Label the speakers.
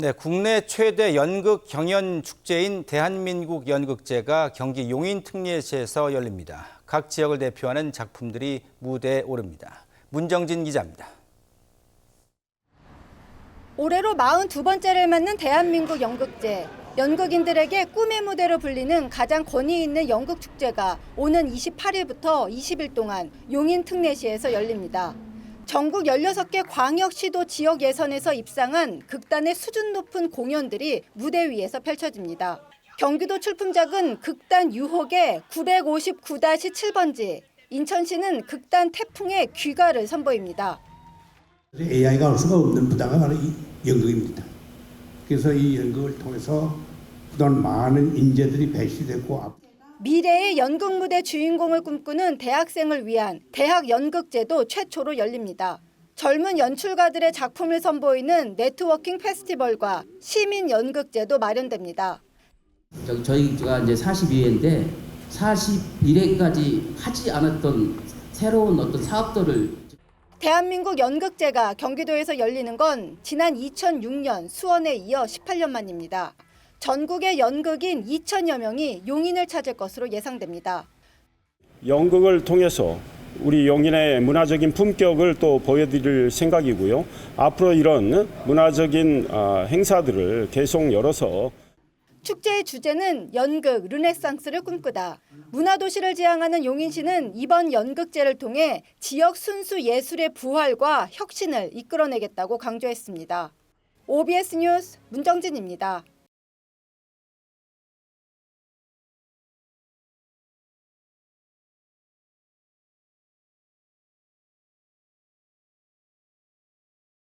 Speaker 1: 네, 국내 최대 연극 경연 축제인 대한민국 연극제가 경기 용인 특례시에서 열립니다. 각 지역을 대표하는 작품들이 무대에 오릅니다. 문정진 기자입니다.
Speaker 2: 올해로 42번째를 맞는 대한민국 연극제. 연극인들에게 꿈의 무대로 불리는 가장 권위 있는 연극 축제가 오는 28일부터 20일 동안 용인 특례시에서 열립니다. 전국 16개 광역시도 지역 예선에서 입상한 극단의 수준 높은 공연들이 무대 위에서 펼쳐집니다. 경기도 출품작은 극단 유혹의 959-7번지, 인천시는 극단 태풍의 귀가를 선보입니다.
Speaker 3: AI가 올 수가 없는 부다가 바로 이 연극입니다. 그래서 이 연극을 통해서 그동안 많은 인재들이 앞-
Speaker 2: 미래의 연극 무대 주인공을 꿈꾸는 대학생을 위한 대학 연극제도 최초로 열립니다. 젊은 연출가들의 작품을 선보이는 네트워킹 페스티벌과 시민 연극제도 마련됩니다.
Speaker 4: 저희가 이제 42회인데 41회까지 하지 않았던 새로운 어떤 사업들을
Speaker 2: 대한민국 연극제가 경기도에서 열리는 건 지난 2006년 수원에 이어 18년 만입니다. 전국의 연극인 2천여 명이 용인을 찾을 것으로 예상됩니다.
Speaker 5: 연극을 통해서 우리 용인의 문화적인 품격을 또 보여드릴 생각이고요. 앞으로 이런 문화적인 아, 행사들을 계속 열어서
Speaker 2: 축제의 주제는 연극 르네상스를 꿈꾸다. 문화도시를 지향하는 용인시는 이번 연극제를 통해 지역 순수 예술의 부활과 혁신을 이끌어내겠다고 강조했습니다. OBS 뉴스 문정진입니다.